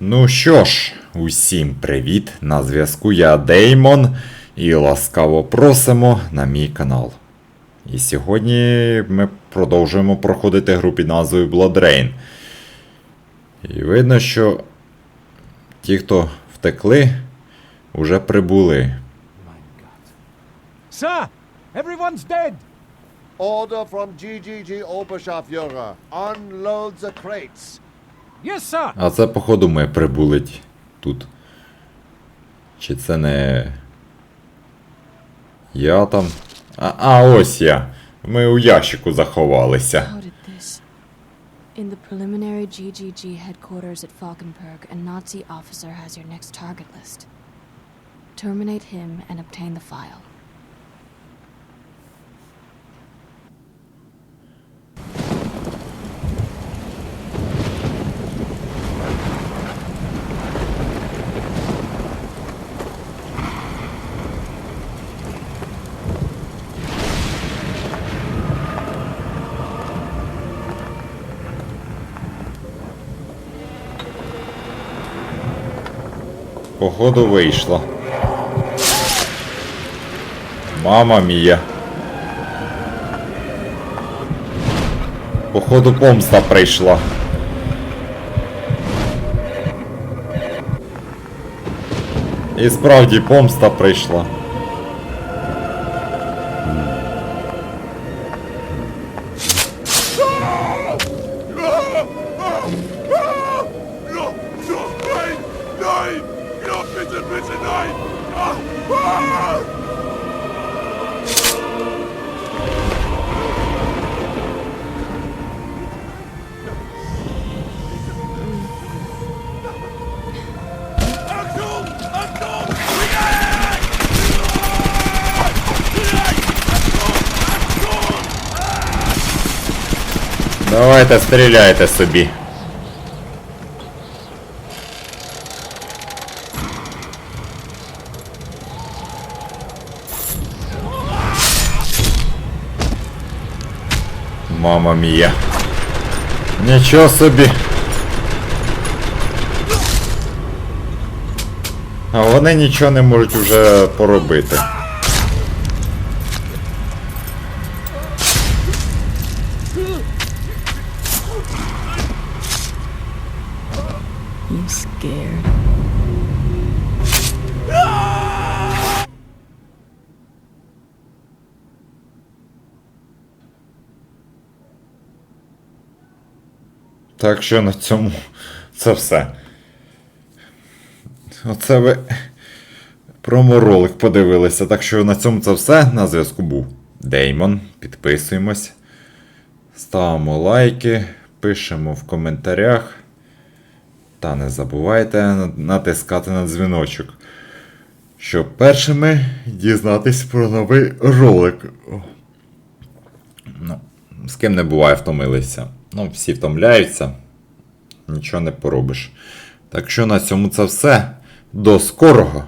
Ну що ж, усім привіт! На зв'язку я Деймон і ласкаво просимо на мій канал. І сьогодні ми продовжуємо проходити гру під назвою Blood Rain. І видно, що ті, хто втекли, вже прибули. Sir, everyone's dead. Order from GGG Oberschaftführer. Unload the crates. А це, походу, ми прибули тут. Чи це не. Я там. А, а ось я. Ми у ящику заховалися. In the preliminary GGG headquarters at Falkenberg, a Nazi officer has your next target list. Terminate him and obtain the file. Походу вийшло. Мама мія. Походу помста прийшла. І справді помста прийшла. Nein! You're bitten, bitten knife! Ah! Ah! Давай-то стреляй-то, суби. Мама мія. Нічого собі. А вони нічого не можуть вже поробити. You scared? Так що на цьому це все. Оце ви проморолик подивилися. Так що на цьому це все. На зв'язку був Деймон. Підписуємось. Ставимо лайки, пишемо в коментарях. Та не забувайте натискати на дзвіночок. Щоб першими дізнатись про новий ролик. З ким не буває, втомилися. Ну, всі втомляються. Нічого не поробиш. Так що на цьому це все. До скорого!